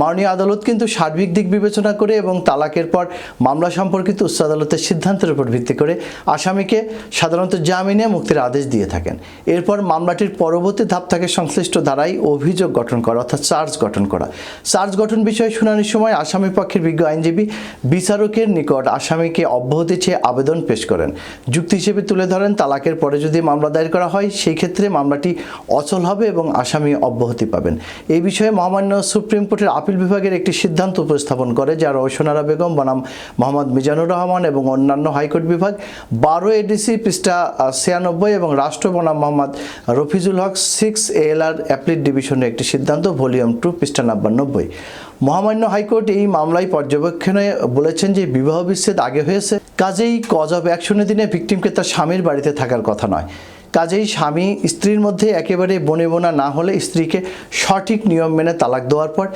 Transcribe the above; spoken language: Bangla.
মাননীয় আদালত কিন্তু সার্বিক দিক বিবেচনা করে এবং তালাকের পর মামলা সম্পর্কিত উচ্চ আদালতের সিদ্ধান্তের উপর ভিত্তি করে আসামিকে সাধারণত জামিনে মুক্তির আদেশ দিয়ে থাকেন। এরপর মামলাটির পরবর্তী ধাপ থাকে সংশ্লিষ্ট ধারায় অভিযোগ গঠন করা, অর্থাৎ চার্জ গঠন করা। চার্জ গঠন বিষয়ে শুনানির সময় আসামি পক্ষের বিজ্ঞ আইনজীবী বিচারকের নিকট আসামিকে অব্যাহতি চেয়ে আবেদন পেশ করেন। যুক্তি হিসেবে তুলে ধরেন, তালাকের পরে যদি মামলা দায়ের করা হয়, সেই ক্ষেত্রে মামলাটি অচল হবে এবং আসামি অব্যাহতি পাবেন। এই বিষয়ে মহামান্য সুপ্রিম কোর্টের আপিল বিভাগের একটি সিদ্ধান্ত উপস্থাপন করে যা রওশনারা বেগম, বনাম মোহাম্মদ মিজানুর রহমান এবং অন্যান্য হাইকোর্ট বিভাগ। বারো এডিসি পৃষ্ঠা ছিয়ানব্বই এবং রাষ্ট্র বনাম Mohammad Rafizul Haque six ALR appellate ডিভিশনের একটি সিদ্ধান্ত, ভলিউম টু পৃষ্ঠা নাম্বার নব্বই। মহামান্য হাইকোর্ট এই মামলায় পর্যবেক্ষণে বলেছেন যে বিবাহ বিচ্ছেদ আগে হয়েছে। কাজেই কজ অফ অ্যাকশনের দিনে ভিকটিমকে তার স্বামীর বাড়িতে থাকার কথা নয়। কাজেই স্বামী স্ত্রীর মধ্যে একেবারে বনে বোনা না হলে স্ত্রীকে সঠিক নিয়ম মেনে তালাক দেওয়ার পর